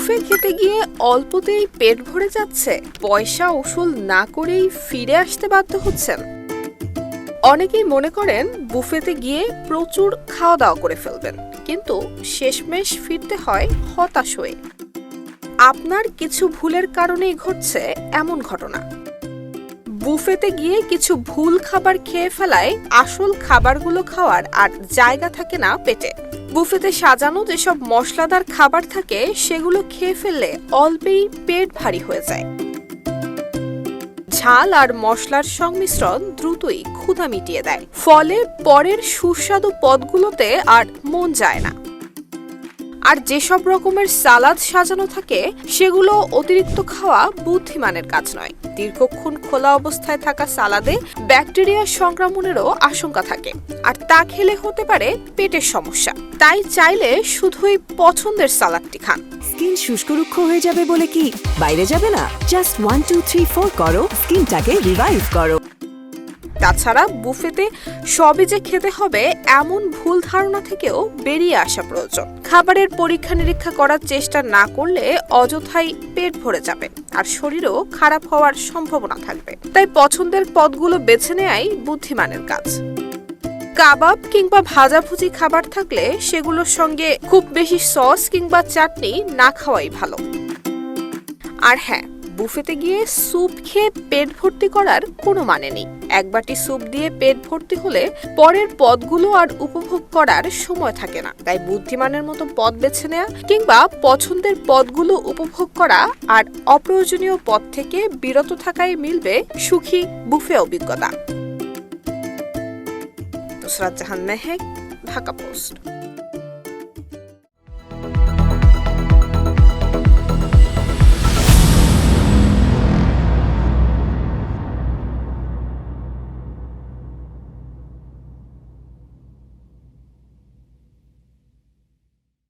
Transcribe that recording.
Buffet খেতে গিয়ে অল্পতেই পেট ভরে যাচ্ছে। পয়সা উসুল না করেই ফিরে আসতে বাধ্য হচ্ছেন। অনেকেই মনে করেন বুফেতে গিয়ে প্রচুর খাওয়া দাওয়া করে ফেলবেন, কিন্তু শেষমেশ ফিরতে হয় হতাশ হয়ে। আপনার কিছু ভুলের কারণেই ঘটছে এমন ঘটনা। বুফেতে গিয়ে কিছু ভুল খাবার খেয়ে ফেলায় আসল খাবারগুলো খাওয়ার আর জায়গা থাকে না পেটে। বুফেতে সাজানো যেসব মশলাদার খাবার থাকে, সেগুলো খেয়ে ফেললে অল্পেই পেট ভারী হয়ে যায়। ঝাল আর মশলার সংমিশ্রণ দ্রুতই ক্ষুধা মিটিয়ে দেয়। ফলে পরের সুস্বাদু পদগুলোতে আর মন যায় না। আর যেসব রকমের সালাদ সাজানো থাকে, সেগুলো অতিরিক্ত খাওয়া বুদ্ধিমানের কাজ নয়। দীর্ঘক্ষণ খোলা অবস্থায় থাকা সালাদে ব্যাকটেরিয়া সংক্রমণেরও আশঙ্কা থাকে। আর তা খেলে হতে পারে পেটের সমস্যা। তাই চাইলে শুধুই পছন্দের সালাদটি খান। স্কিন শুষ্ক রুক্ষ হয়ে যাবে বলে কি? বাইরে যাবে না? Just one, two, three, four করো। স্কিনটাকে রিভাইভ করো। তাছাড়া বুফেতে সবই যে খেতে হবে, এমন ভুল ধারণা থেকেও বেরিয়ে আসা প্রয়োজন। খাবারের পরীক্ষা নিরীক্ষা করার চেষ্টা না করলে অযথাই পেট ভরে যাবে আর শরীরও খারাপ হওয়ার সম্ভাবনা থাকবে। তাই পছন্দের পদগুলো বেছে নেয়াই বুদ্ধিমানের কাজ। কাবাব কিংবা ভাজাভুজি খাবার থাকলে সেগুলোর সঙ্গে খুব বেশি সস কিংবা চাটনি না খাওয়াই ভালো। আর হ্যাঁ বুফেতে গিয়ে স্যুপ খেয়ে পেট ভর্তি করার কোনো মানে নেই। এক বাটি স্যুপ দিয়ে পেট ভর্তি হলে পরের পদগুলো আর উপভোগ করার সময় থাকে না। তাই বুদ্ধিমানের মতো পদ বেছে নেওয়া কিংবা পছন্দের পদগুলো উপভোগ করা আর অপ্রয়োজনীয় পদ থেকে বিরত থাকায় মিলবে সুখী বুফে অভিজ্ঞতা। নুসরাত জাহান মেহেক ঢাকা পোস্ট।